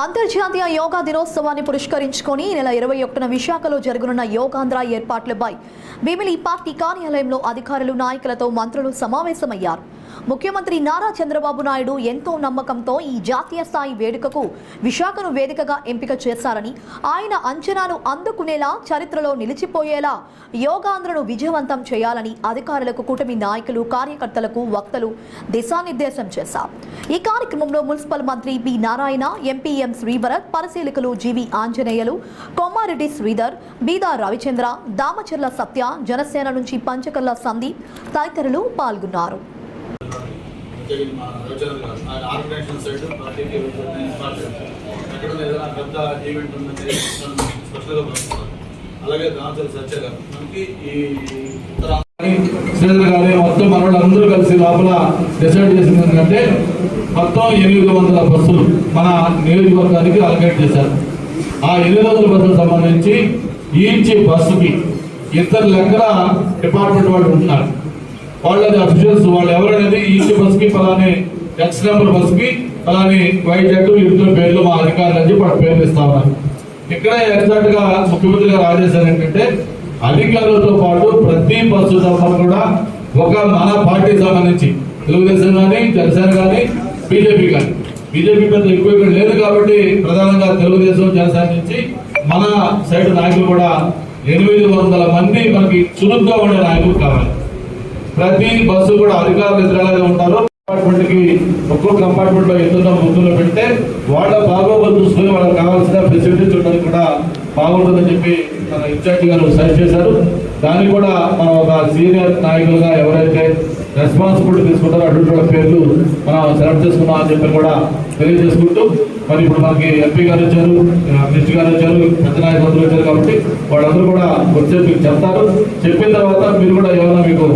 అంతర్జాతీయ యోగా దినోత్సవాన్ని పురస్కరించుకొని ఈ నెల ఇరవై ఒకటిన విశాఖలో జరగనున్న యోగాంధ్ర ఏర్పాట్లపై భీమిలి పార్టీ కార్యాలయంలో అధికారులు నాయకులతో మంత్రులు సమావేశమయ్యారు. ముఖ్యమంత్రి నారా చంద్రబాబు నాయుడు ఎంతో నమ్మకంతో ఈ జాతీయ స్థాయి వేడుకకు విశాఖను వేదికగా ఎంపిక చేశారని ఆయన అంచనాను అందుకునేలా చరిత్రలో నిలిచిపోయేలా యోగాంధ్రను విజయవంతం చేయాలని అధికారులకు కూటమి నాయకులు కార్యకర్తలకు వక్తలు దిశానిర్దేశం చేశారు. ఈ కార్యక్రమంలో మున్సిపల్ మంత్రి బి నారాయణ ఎంపీఎం శ్రీభరత్ పరిశీలకులు జీవి ఆంజనేయులు కొమ్మారెడ్డి శ్రీధర్ బీదా రవిచంద్ర దామచర్ల సత్య జనసేన నుంచి పంచకర్ల సందీప్ తదితరులు పాల్గొన్నారు. జరిగిన మా రవిచంద్ర గారు ఆర్గనైజేషన్ సైడ్ పార్టీకి ఎక్కడ ఏదైనా పెద్ద ఈవెంట్ ఉందంటే స్పెషల్గా పంపిస్తారు అలాగే దాంతో సత్య గారు మనకి ఈ ఉత్తరా గారి మొత్తం మన వాళ్ళందరూ కలిసి లోపల డిసైడ్ చేసింది ఏంటంటే మొత్తం ఎనిమిది వందల బస్సులు మన నియోజకవర్గానికి అలకేట్ చేశారు. ఆ ఎనిమిది వందల బస్సులకు సంబంధించి ఈచ్ బస్సుకి ఇద్దరు లెక్కన డిపార్ట్మెంట్ వాళ్ళు ఉంటున్నారు? వాళ్ళది అఫీషియల్స్ వాళ్ళు ఎవరనేది ఈస్ట్ బస్కి పలాని ఎక్స్ నెంబర్ బస్కి పలాని వైజాగ్ ఇద్దరు పేర్లు మా అధికారులు అని చెప్పి పేర్లు ఇస్తా ఉన్నారు. ఇక్కడ ఎగ్జాక్ట్గా ముఖ్యమంత్రి గారు ఆదేశాలు ఏంటంటే అధికారులతో పాటు ప్రతి బస్సు సంస్థ కూడా ఒక మన పార్టీ సంబంధించి తెలుగుదేశం కానీ జనసేన కానీ బీజేపీ కానీ బీజేపీ పెద్ద ఎక్కువ ఇక్కడ లేదు కాబట్టి ప్రధానంగా తెలుగుదేశం జనసేన నుంచి మన సైడ్ నాయకులు కూడా ఎనిమిది వందల మంది మనకి చురుగ్గా ఉండే నాయకులు కావాలి. ప్రతి బస్సు కూడా అధికారులు ఎదురలాగా ఉంటారు. కంపార్ట్మెంట్కి ఒక్కో కంపార్ట్మెంట్లో ఎత్తున్న పెడితే వాళ్ళ బాగోగులు చూసుకుని వాళ్ళకి కావాల్సిన ఫెసిలిటీ చూడడానికి కూడా బాగుంటుందని చెప్పి మన ఇన్ఛార్జి గారు సజెస్ట్ చేశారు. దాన్ని కూడా మన ఒక సీనియర్ నాయకులుగా ఎవరైతే రెస్పాన్సిబిలిటీ తీసుకుంటారు. అటువంటి పేర్లు మనం సెలెక్ట్ చేసుకున్నాం అని చెప్పి కూడా తెలియజేసుకుంటూ మరి ఇప్పుడు మనకి ఎంపీ గారు వచ్చారు మినిస్టర్ గారు వచ్చారు పెద్ద నాయకులు వచ్చారు కాబట్టి వాళ్ళందరూ కూడా వచ్చే మీకు చెప్తారు. చెప్పిన తర్వాత మీరు కూడా ఏమైనా మీకు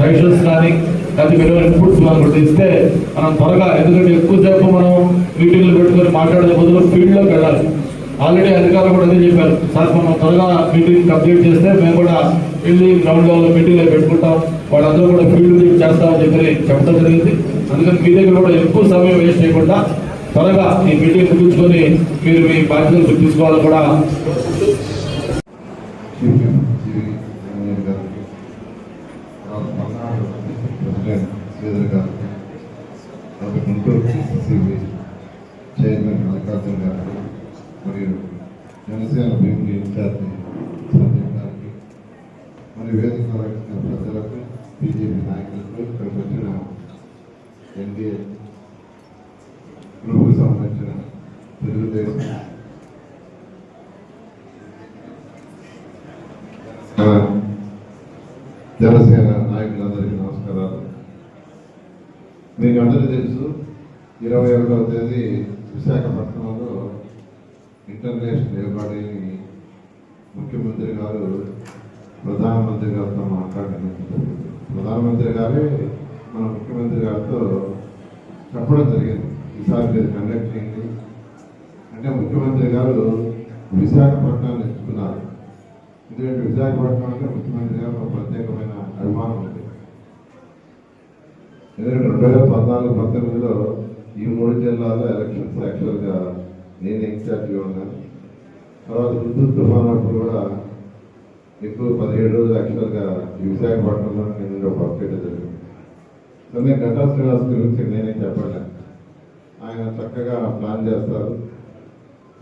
సజెషన్స్ కానీ అది మీరు ఇన్పుట్స్ మనకు ఇస్తే మనం త్వరగా ఎందుకంటే ఎక్కువసేపు మనం మీటింగ్లు పెట్టుకొని మాట్లాడే బదులు ఫీల్డ్లోకి వెళ్ళాలి. ఆల్రెడీ అధికారులు కూడా అదే చెప్పారు. సార్ మనం త్వరగా మీటింగ్ కంప్లీట్ చేస్తే మేము కూడా వెళ్ళి గ్రౌండ్ లెవెల్లో మీటింగ్లో పెట్టుకుంటాం. వాళ్ళందరూ కూడా ఫీల్డ్ విజిట్ చేస్తామని చెప్పి చెప్పడం జరిగింది. అందుకని మీ దగ్గర కూడా ఎక్కువ సమయం వేస్ట్ చేయకుండా త్వరగా ఈ మీటింగ్ ముగించుకొని మీరు మీ బాధ్యతలు గుర్తించుకోవాలని కూడా చైర్మన్ మల్లికార్జున గారు మరియు జనసేన భీమిలి ఇన్ఛార్జి మరియు వేదిక ప్రజలకు బీజేపీ నాయకులకు ఇక్కడికి వచ్చిన ఎన్డీఏ గ్రూప్కి సంబంధించిన తెలుగుదేశం. జనసేన నాయకులందరికీ నమస్కారాలు. మీకు అందరికీ తెలుసు ఇరవై ఒకటవ తేదీ విశాఖపట్నంలో ఇంటర్నేషనల్ యోగా డేని ముఖ్యమంత్రి గారు ప్రధానమంత్రి గారితో మాట్లాడడం జరిగింది ప్రధానమంత్రి గారే మన ముఖ్యమంత్రి గారితో చెప్పడం జరిగింది. ఈసారి మీరు కండక్ట్ చేయండి. అంటే ముఖ్యమంత్రి గారు విశాఖపట్నాన్ని ఎంచుకున్నారు ఎందుకంటే విశాఖపట్నం అంటే ముఖ్యమంత్రి గారు ఒక ప్రత్యేకమైన అభిమానం ఉంది. ఎందుకంటే రెండు వేల పద్నాలుగు పంతొమ్మిదిలో ఈ మూడు జిల్లాలో ఎలక్షన్స్ యాక్చువల్గా నేను ఇన్ఛార్జ్గా ఉన్నాను. తర్వాత హుద్దు తుఫాన్ అప్పుడు కూడా ఇప్పుడు పదిహేడు రోజులు యాక్చువల్గా ఈ విశాఖపట్నంలో నేను ఒక అప్డేట్ జరిగింది. సో నేను గంటా శ్రీనివాస్ గురించి నేనేం చెప్పలే ఆయన చక్కగా ప్లాన్ చేస్తారు.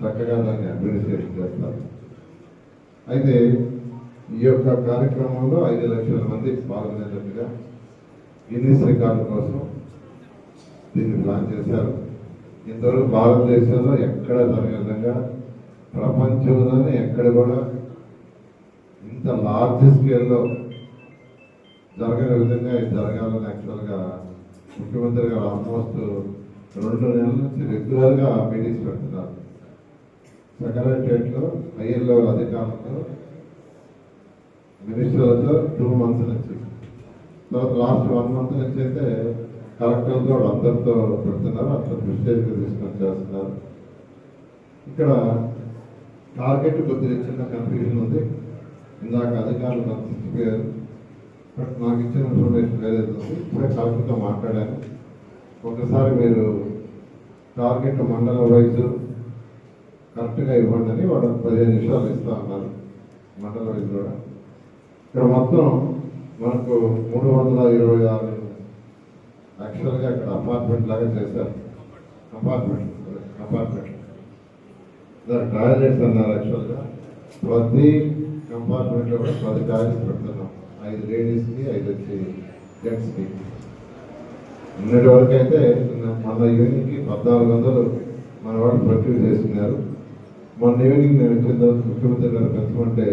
చక్కగా దాన్ని అడ్మినిస్ట్రేషన్ చేస్తారు. అయితే ఈ యొక్క కార్యక్రమంలో ఐదు లక్షల మంది పాల్గొనేటట్టుగా గిన్నీస్ రికార్డు కోసం దీన్ని ప్లాన్ చేశారు. ఇంతవరకు భారతదేశంలో ఎక్కడ జరిగే విధంగా ప్రపంచంలోనే ఎక్కడ కూడా ఇంత లార్జ్ స్కేల్లో జరగని విధంగా ఇది జరగాలని యాక్చువల్గా ముఖ్యమంత్రి గారు ఆల్మోస్ట్ రెండు నెలల నుంచి రెగ్యులర్గా మీటింగ్స్ పెడుతున్నారు. సెక్రటరియట్లో హయ్యర్ లెవెల్ అధికారులతో మినిస్టర్లతో టూ మంత్స్ నుంచి. లాస్ట్ వన్ మంత్ నుంచి అయితే కలెక్టర్తో అందరితో పెడుతున్నారు అట్లా మిస్టేక్ తీసుకొని చేస్తున్నారు. ఇక్కడ టార్గెట్ కొద్దిగా చిన్న కన్ఫ్యూజన్ ఉంది. ఇందాక అధికారులు నాకు ఇచ్చిపోయారు బట్ నాకు ఇచ్చిన ఇన్ఫర్మేషన్ వేరే ఇప్పుడే కలెక్టర్తో మాట్లాడాను ఒకసారి మీరు టార్గెట్ మండల వైజ్ కరెక్ట్గా ఇవ్వండి అని వాడు పదిహేను నిమిషాలు ఇస్తా ఉన్నారు మండల వైజ్ కూడా. ఇక్కడ మొత్తం మనకు మూడు వందల ఇరవై ఆరు యాక్చువల్గా ఇక్కడ అపార్ట్మెంట్ లాగా చేశారు. అపార్ట్మెంట్ అపార్ట్మెంట్ దాని టాయిలెట్స్ అన్నారు యాక్చువల్గా ప్రతి కంపార్ట్మెంట్లో కూడా పది టాయిలెట్స్ పెడుతున్నాం. ఐదు లేడీస్కి ఐదు వచ్చి జెంట్స్కి. నిన్నటి వరకు అయితే మన ఈవినింగ్కి పద్నాలుగు వందలు మన వాళ్ళు ప్రక్రియ చేస్తున్నారు. మొన్న ఈవినింగ్ నేను వచ్చిన తర్వాత ముఖ్యమంత్రి గారు పెంచమంటే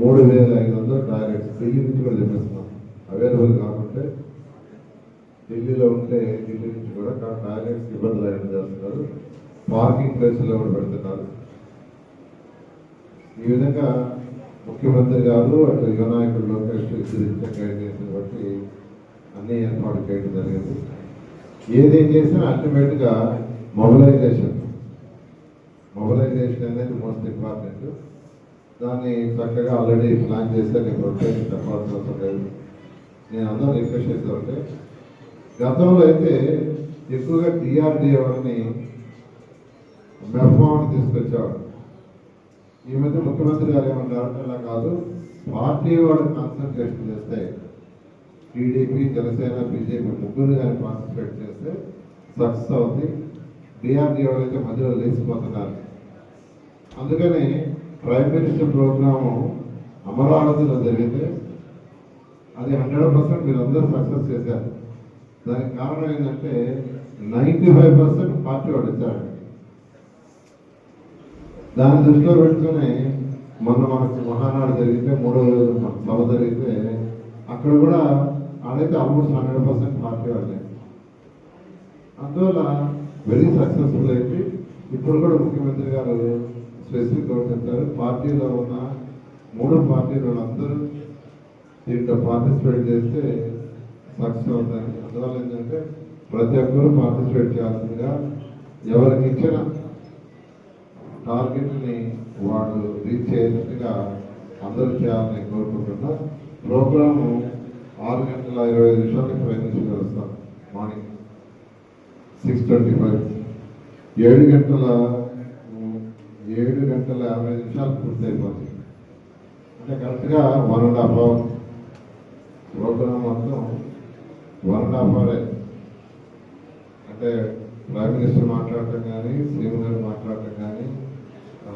మూడు వేల ఐదు వందలు టాయిలెట్స్ ఢిల్లీ నుంచి కూడా చెప్పేస్తున్నాం అవైలబుల్ కాకుంటే ఢిల్లీలో ఉంటే ఢిల్లీ నుంచి కూడా టాయిలెట్స్ ఇబ్బందులు అయిన చేస్తున్నారు పార్కింగ్ ప్లేస్లో కూడా పెడుతున్నారు. ఈ విధంగా ముఖ్యమంత్రి గారు అటు వినాయకుడు లోకేష్ ఇద్దరు గైడెన్స్ బట్టి అన్ని ఏర్పాటు చేయడం జరిగింది. ఏదేం చేసినా అల్టిమేట్గా మొబిలైజేషన్. మొబిలైజేషన్ అనేది మోస్ట్ ఇంపార్టెంట్. దాన్ని చక్కగా ఆల్రెడీ ప్లాన్ చేస్తే నేను ప్రత్యేకంగా చెప్పాల్సిన అవసరం లేదు. నేను అందరూ రిక్వెస్ట్ చేస్తామంటే గతంలో అయితే ఎక్కువగా టీఆర్డీ వాళ్ళని మెఫాన్ తీసుకొచ్చేవాడు ఈ మధ్య ముఖ్యమంత్రి గారు ఏమన్నారు అలా కాదు పార్టీ వాళ్ళు కాన్సన్ట్రేషన్ చేస్తే టీడీపీ జనసేన బీజేపీ ముగ్గురు కానీ కాన్సన్ట్రేట్ చేస్తే సక్సెస్ అవుతుంది డిఆర్డీ ఎవరైతే మధ్యలో లేచిపోతున్నారు. అందుకని ప్రైమ్ మినిస్టర్ ప్రోగ్రాము అమరావతిలో జరిగితే అది హండ్రెడ్ పర్సెంట్ మీరందరూ సక్సెస్ చేశారు. దానికి కారణం ఏంటంటే నైంటీ ఫైవ్ పర్సెంట్ పార్టీ వాడు ఇచ్చారండి దాన్ని దృష్టిలో పెట్టుకుని మొన్న మనకు మహానాడు జరిగితే మూడో రోజు సభ జరిగితే అక్కడ కూడా ఆడైతే ఆల్మోస్ట్ హండ్రెడ్ పర్సెంట్ పార్టీ వాళ్ళే. అందువల్ల వెరీ సక్సెస్ఫుల్ అయిపోయి ఇప్పుడు కూడా ముఖ్యమంత్రి గారు స్పెసిఫిక్ చెప్తారు పార్టీలో ఉన్న మూడు పార్టీలు వాళ్ళందరూ దీంట్లో పార్టిసిపేట్ చేస్తే సక్సెస్ అవుతాయి. అందువల్ల ఏంటంటే ప్రతి ఒక్కరూ పార్టిసిపేట్ చేయాల్సిందిగా ఎవరికి ఇచ్చిన టార్గెట్ని వాళ్ళు రీచ్ చేసినట్టుగా అందరూ చేయాలని కోరుకుంటున్నా. ప్రోగ్రాము ఆరు గంటల ఇరవై ఐదు నిమిషాలకి ప్రయత్నించి మినిస్టర్ వస్తారు మార్నింగ్ సిక్స్ ట్వంటీ ఫైవ్. ఏడు గంటల ఏడు గంటల యాభై నిమిషాలు పూర్తయిపోతుంది అంటే కరెక్ట్గా one and half hour. Program మొత్తం వన్ అండ్ హాఫ్ అవరే. అంటే ప్రైమ్ మినిస్టర్ మాట్లాడటం కానీ సీఎం గారు మాట్లాడటం కానీ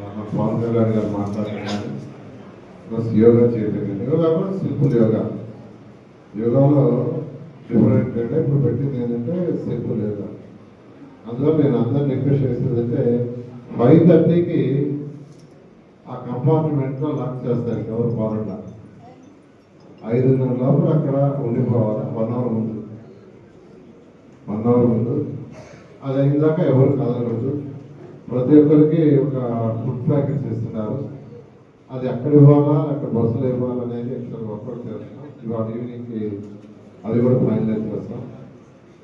మన పవన్ కళ్యాణ్ గారు మాట్లాడుతున్నారు. ప్లస్ యోగా చేయటం యోగా కూడా సింపుల్ యోగా. యోగాలో డిఫరెంట్ అంటే ఇప్పుడు పెట్టింది ఏంటంటే సింపుల్ యోగా. అందులో నేను అందరిని రిక్వెస్ట్ చేసేది అంటే ఫైవ్ థర్టీకి ఆ కంపార్ట్మెంట్లో లాక్ చేస్తారు ఎవరు పోకుండా ఐదున్నర లోపల అక్కడ ఉండిపోవాలి. వన్ అవర్ ముందు. వన్ అవర్ ముందు. అది అయిన దాకా ఎవరు కదలకూడదు. ప్రతి ఒక్కరికి ఒక ఫుడ్ ప్యాకెట్స్ ఇస్తున్నారు అది ఎక్కడ ఇవ్వాలా అక్కడ బస్సులో ఇవ్వాలా అనేది ఇక్కడ వర్కౌట్ చేస్తున్నాం. ఇవాళ ఈవినింగ్కి అది కూడా ఫైనలైజ్ చేస్తాం.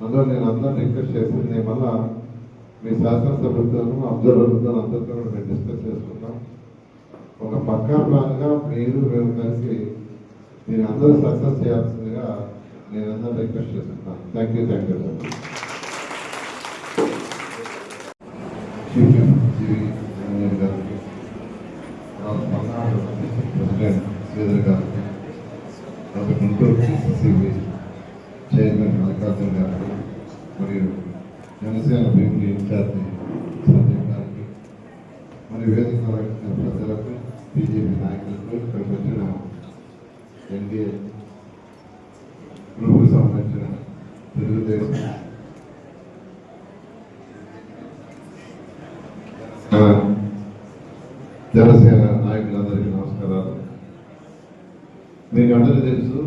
అందులో నేను అందరిని రిక్వెస్ట్ చేసింది మళ్ళా మీ శాసనసభ్యులతో అబ్జర్వర్లతో అందరితో కూడా మేము డిస్కస్ చేసుకుంటాం. ఒక పక్కా ప్లాన్గా మీరు మేము కలిసి మీరు అందరూ సక్సెస్ చేయాల్సిందిగా నేను అందరూ రిక్వెస్ట్ చేస్తున్నాను. Thank you thank you sir chief GV engineer గారికి ప్రెసిడెంట్ శ్రీధర్ గారికి తర్వాత గుంటూరు చైర్మన్ గారికి మరియు జనసేన భీమిలి ఇన్ఛార్జి సంజయ్ గారికి మరియు వేదిక ప్రజలకు బీజేపీ నాయకులకు ఇక్కడికి వచ్చిన ఎన్డీఏ గ్రూపుకు సంబంధించిన తెలుగుదేశం ఆ, జనసేన నాయకులందరికీ నమస్కారాలు మీకు అందరికీ తెలుసు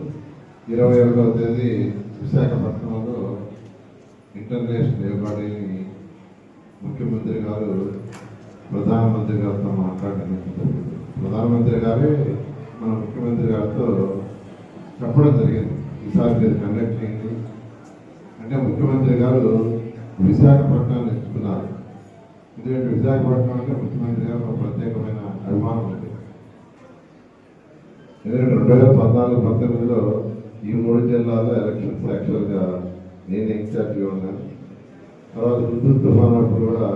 ఇరవై ఒకటవ తేదీ విశాఖపట్నంలో ఇంటర్నేషనల్ యోగా ముఖ్యమంత్రి గారు ప్రధానమంత్రి గారితో మాట్లాడడం ప్రధానమంత్రి గారే మన ముఖ్యమంత్రి గారితో చెప్పడం జరిగింది. ఈసారి మీరు కండక్ట్ చేయండి. అంటే ముఖ్యమంత్రి గారు విశాఖపట్నాన్ని ఎంచుకున్నారు. ఎందుకంటే విశాఖపట్నం అంటే ముఖ్యమంత్రి గారు ఒక ప్రత్యేకమైన అభిమానం ఉంది ఎందుకంటే రెండు వేల పద్నాలుగు పంతొమ్మిదిలో ఈ మూడు జిల్లాల్లో ఎలక్షన్స్ యాక్చువల్గా నేను ఇన్ఛార్జ్గా ఉన్నాను. తర్వాత రుద్దు తుఫాన్ అప్పుడు కూడా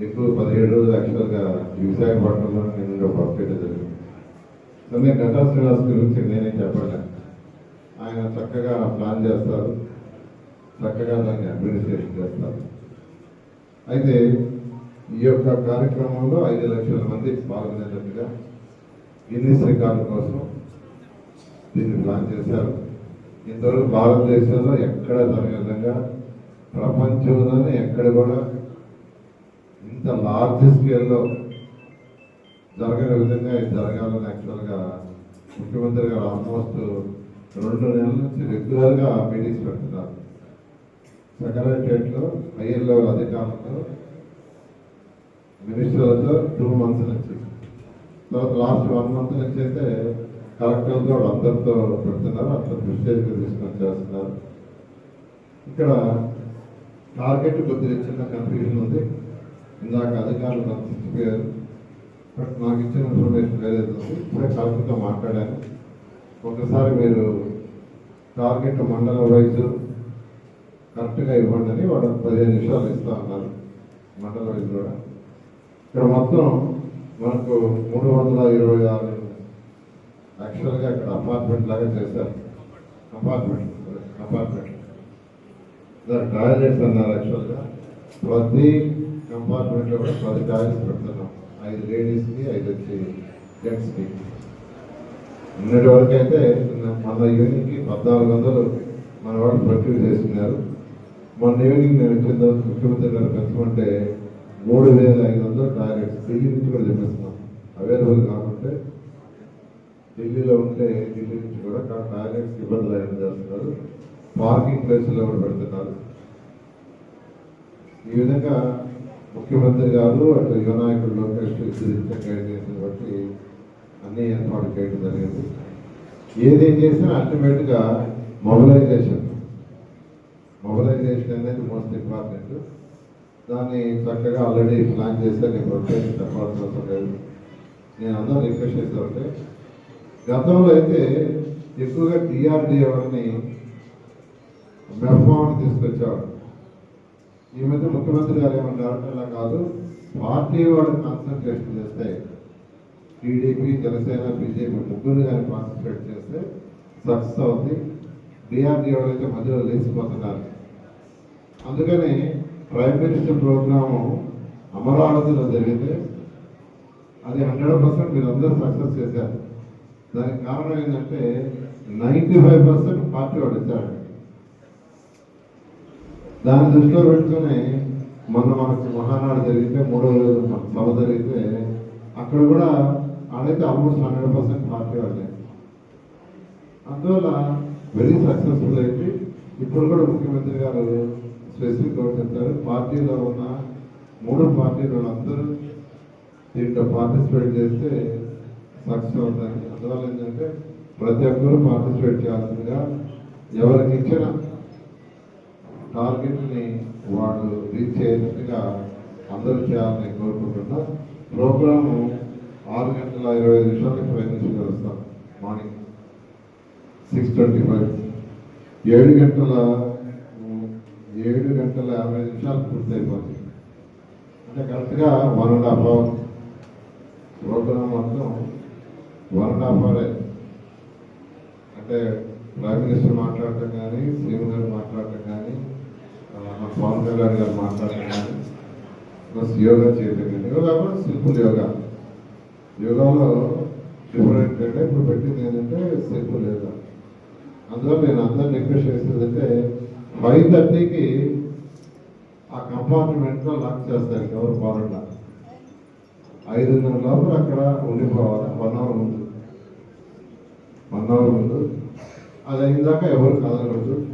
ఎక్కువ పదిహేడు రోజులు యాక్చువల్గా విశాఖపట్నంలో నేను వర్క్ చేయడం జరిగింది. సో నేను గంటా శ్రీనివాస్ గురించి నేనేం చెప్పలే? ఆయన చక్కగా ప్లాన్ చేస్తారు. చక్కగా దాన్ని అడ్మినిస్ట్రేషన్ చేస్తారు. అయితే ఈ యొక్క కార్యక్రమంలో ఐదు లక్షల మంది పాల్గొనేటట్టుగా గిన్నీస్ రికార్డు కోసం దీన్ని ప్లాన్ చేశారు. ఇంతవరకు భారతదేశంలో ఎక్కడ జరగని విధంగా ప్రపంచంలోనే ఎక్కడ కూడా ఇంత లార్జ్ స్కేల్లో జరగని విధంగా ఇది జరగాలని యాక్చువల్గా ముఖ్యమంత్రి గారు ఆల్మోస్ట్ రెండు నెలల నుంచి రెగ్యులర్గా మీటింగ్స్ పెడుతున్నారు. సెక్రటరియట్లో హయ్యర్ లెవెల్ అధికారులతో మినిస్టర్లతో టూ మంత్స్ నుంచి. లాస్ట్ వన్ మంత్ నుంచి అయితే కలెక్టర్తో అందరితో పెడుతున్నారు అంత ప్రిస్టేజ్గా తీసుకొని చేస్తున్నారు. ఇక్కడ టార్గెట్ కొద్దిగా చిన్న కన్ఫ్యూజన్ ఉంది. ఇందాక అధికారులు నాకు బట్ నాకు ఇచ్చిన ఇన్ఫర్మేషన్ వేరేది ఉంది ఇప్పుడే కలెక్టర్తో మాట్లాడాను. ఒకసారి మీరు టార్గెట్ మండల వైజ్ కరెక్ట్గా ఇవ్వండి అని వాడు పదిహేను నిమిషాలు ఇస్తా ఉన్నారు. మండల వైజ్ కూడా. ఇక్కడ మొత్తం మనకు మూడు వందల ఇరవై ఆరు యాక్చువల్గా ఇక్కడ అపార్ట్మెంట్ లాగా చేశారు. అపార్ట్మెంట్ అపార్ట్మెంట్ దాని టాయిలెట్స్ అన్నారు యాక్చువల్గా ప్రతి కంపార్ట్మెంట్లో కూడా పది టాయిలెట్స్ పెడుతున్నాం. ఐదు లేడీస్కి ఐదు వచ్చి జెంట్స్కి నిన్నటి వరకు అయితే మన ఈవినింగ్కి పద్నాలుగు వందలు మన వాళ్ళు ప్రక్రియ చేస్తున్నారు. మొన్న ఈవినింగ్ నేను వచ్చిన తర్వాత ముఖ్యమంత్రి గారు పెంచమంటే మూడు వేల ఐదు వందల టార్గెట్స్ ఢిల్లీ నుంచి కూడా చెప్పేస్తున్నాం. అవైలబుల్ కాకుంటే ఢిల్లీలో ఉంటే ఢిల్లీ నుంచి కూడా టార్గెట్స్ టాయిలెట్స్ ఇబ్బందులు అయిన చేస్తున్నారు? పార్కింగ్ ప్లేస్లో కూడా పెడుతున్నారు. ఈ విధంగా ముఖ్యమంత్రి గారు అటు యువ లోకేష్ ఇద్దరు ఇచ్చిన గైడెన్స్ బట్టి అన్ని ఏర్పాటు చేయడం జరిగింది. ఏదేం చేసినా అల్టిమేట్గా మొబిలైజేషన్. మొబిలైజేషన్ అనేది మోస్ట్ ఇంపార్టెంట్. దాన్ని చక్కగా ఆల్రెడీ ప్లాన్ చేస్తే నేను ప్రొటెక్ట్ చెప్పాల్సిన అవసరం లేదు నేను అందరూ రిక్వెస్ట్ చేస్తామంటే గతంలో అయితే ఎక్కువగా టీఆర్డీఏ వారిని మెఫాన్ తీసుకొచ్చేవాడు ఈ మధ్య ముఖ్యమంత్రి గారు ఏమన్నారు అలా కాదు పార్టీ వాడు కాన్సన్ట్రేషన్ చేస్తే టీడీపీ జనసేన బీజేపీ ముగ్గురు కానీ కాన్సన్ట్రేట్ చేస్తే సక్సెస్ అవుతుంది డిఆర్డీఓ అయితే మధ్యలో లేచిపోతున్నారు. అందుకని ప్రైమ్ మినిస్టర్ ప్రోగ్రాము అమరావతిలో జరిగితే అది హండ్రెడ్ పర్సెంట్ మీరు అందరూ సక్సెస్ చేశారు. దానికి కారణం ఏంటంటే నైంటీ ఫైవ్ పర్సెంట్ పార్టీ వాడు వచ్చాడు దాన్ని దృష్టిలో పెట్టుకుని మొన్న మనకు మహానాడు జరిగితే మూడో రోజు సభ జరిగితే అక్కడ కూడా ఆడైతే ఆల్మోస్ట్ హండ్రెడ్ పర్సెంట్ పార్టీ వాళ్ళే అందువల్ల వెరీ సక్సెస్ఫుల్ అయితే ఇప్పుడు కూడా ముఖ్యమంత్రి గారు స్పెసిఫిక్ ఒకటి చెప్తారు పార్టీలో ఉన్న మూడు పార్టీలు అందరూ దీంట్లో పార్టిసిపేట్ చేస్తే సక్సెస్ అవుతుంది అందువల్ల ఏంటంటే ప్రతి ఒక్కరూ పార్టిసిపేట్ చేయాల్సిందిగా ఎవరికి ఇచ్చిన టార్గెట్ని వాళ్ళు రీచ్ అయ్యేటట్టుగా అందరూ చేయాలని కోరుకుంటున్నా. ప్రోగ్రాము ఆరు గంటల ఇరవై ఐదు నిమిషాలకి prime minister morning six twenty five ఏడు గంటల ఏడు గంటల యాభై నిమిషాలు పూర్తయిపోతాయి. అంటే కరెక్ట్గా one and half hour. Program మొత్తం వన్ అండ్ హాఫ్ అవరే. అంటే ప్రైమ్ మినిస్టర్ మాట్లాడటం కానీ సీఎం గారు మాట్లాడటం కానీ మన పవన్ కళ్యాణ్ గారు మాట్లాడటం కానీ ప్లస్ యోగా చేయటం కానీ. యోగా కూడా సింపుల్ యోగా. యోగాలో డిఫరెంట్ అంటే ఇప్పుడు పెట్టింది ఏంటంటే సింపుల్ యోగా. అందువల్ల నేను అందరిని రిక్వెస్ట్ చేసేదంటే ఫైవ్ థర్టీకి ఆ కంపార్ట్మెంట్లో లాక్ చేస్తారు ఎవరు పోరట ఐదున్నర లోపల అక్కడ ఉండిపోవాలి వన్ అవర్ ముందు. వన్ అవర్ ముందు. అది అయిందాక ఎవరు కదలకూడదు.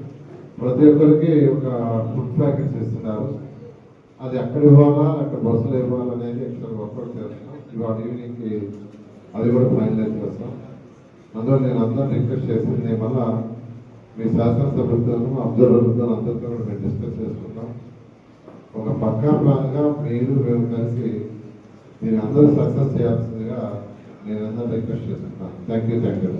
ప్రతి ఒక్కరికి ఒక ఫుడ్ ప్యాకెట్స్ ఇస్తున్నారు. అది ఎక్కడ ఇవ్వాలా అక్కడ బస్సులో ఇవ్వాలా అనేది ఇక్కడ వర్కౌట్ చేస్తున్నాం ఇవాళ ఈవినింగ్కి అది కూడా ఫైనలైజ్ చేస్తాం. అందువల్ల నేను అందరూ రిక్వెస్ట్ చేసింది మళ్ళీ మీ శాసనసభ్యులను అబ్జర్వర్లతో అందరితో కూడా మేము డిస్కస్ చేసుకుంటాం. ఒక పక్కా ప్లాన్గా మీరు మేము కలిసి మీరు అందరూ సక్సెస్ చేయాల్సిందిగా నేను అందరూ రిక్వెస్ట్ చేస్తున్నాను. Thank you thank you.